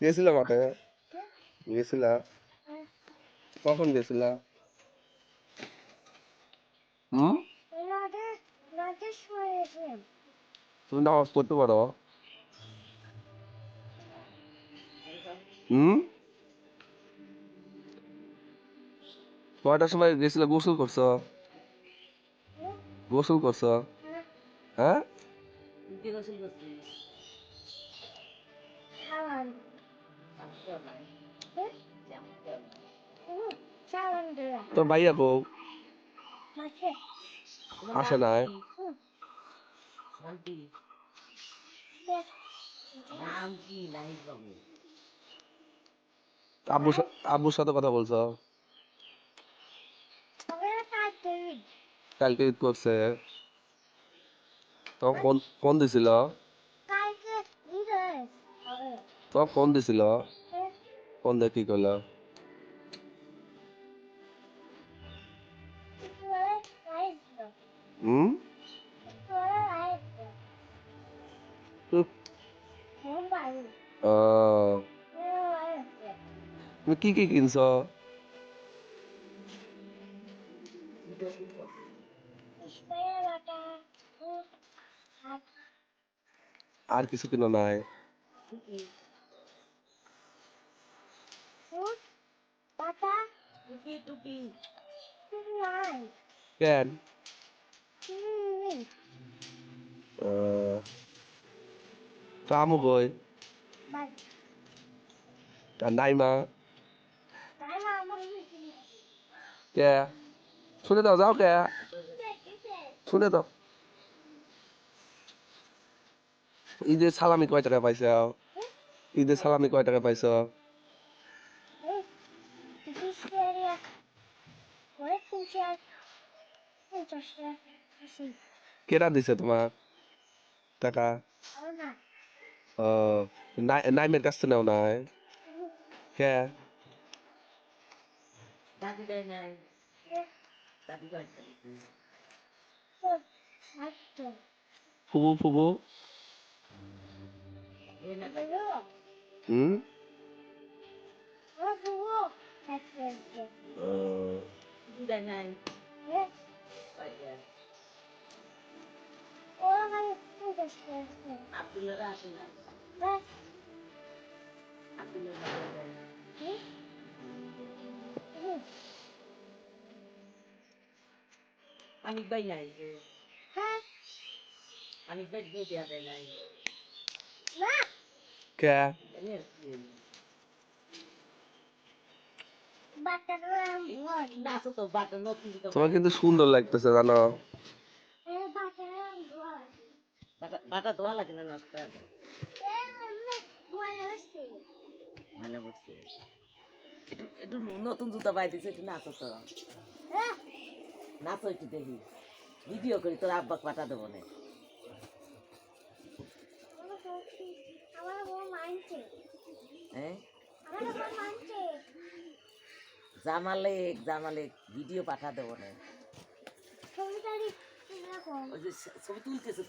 গেছিল মাঠে গেছিলা কখন গেছিলা হুম তুমি নামাজ পড়তে পারো হুম কয়টার সময় গেছিলে গোসল করছো গোসল করছো হ্যাঁ তোর ভাইয়া কো আসে নাই। আব্বুর আব্বুর সাথে কথা বলছো? কালকে ঈদ করছে। তো ফোন ফোন দিছিল? তো ফোন দিছিল? ফোন দিয়ে কি তুমি কি কি কিনছ? আর কিছু কিনো নাই? কেন? আমু কই আর নাইমা কে শুনে দাও যাও কে শুনে দাও ঈদের সালামি কয় টাকা পাইছ ঈদের সালামি কয় টাকা পাইছ কেটা দিছে তোমার টাকা ও নাই নাইমের কাছ থেকে নাও নাই কে ফুবু ফুবু হুম আহ, আমি বাই নাই আমি বাই দিয়ে দেয়া নাই কে তোমার কিন্তু সুন্দর লাগতেছে জানো? বাটা ধোয়া লাগে না নাচতে ভালো বলছে একটু একটু নতুন জুতা পাই দিছে একটু নাচো তো। নাচো একটু দেখি। ভিডিও করি তোর আব্বাক পাঠা দেবো না। হ্যাঁ জামালে জামালে ভিডিও পাঠা দেবো না। ছবি তুলতেছে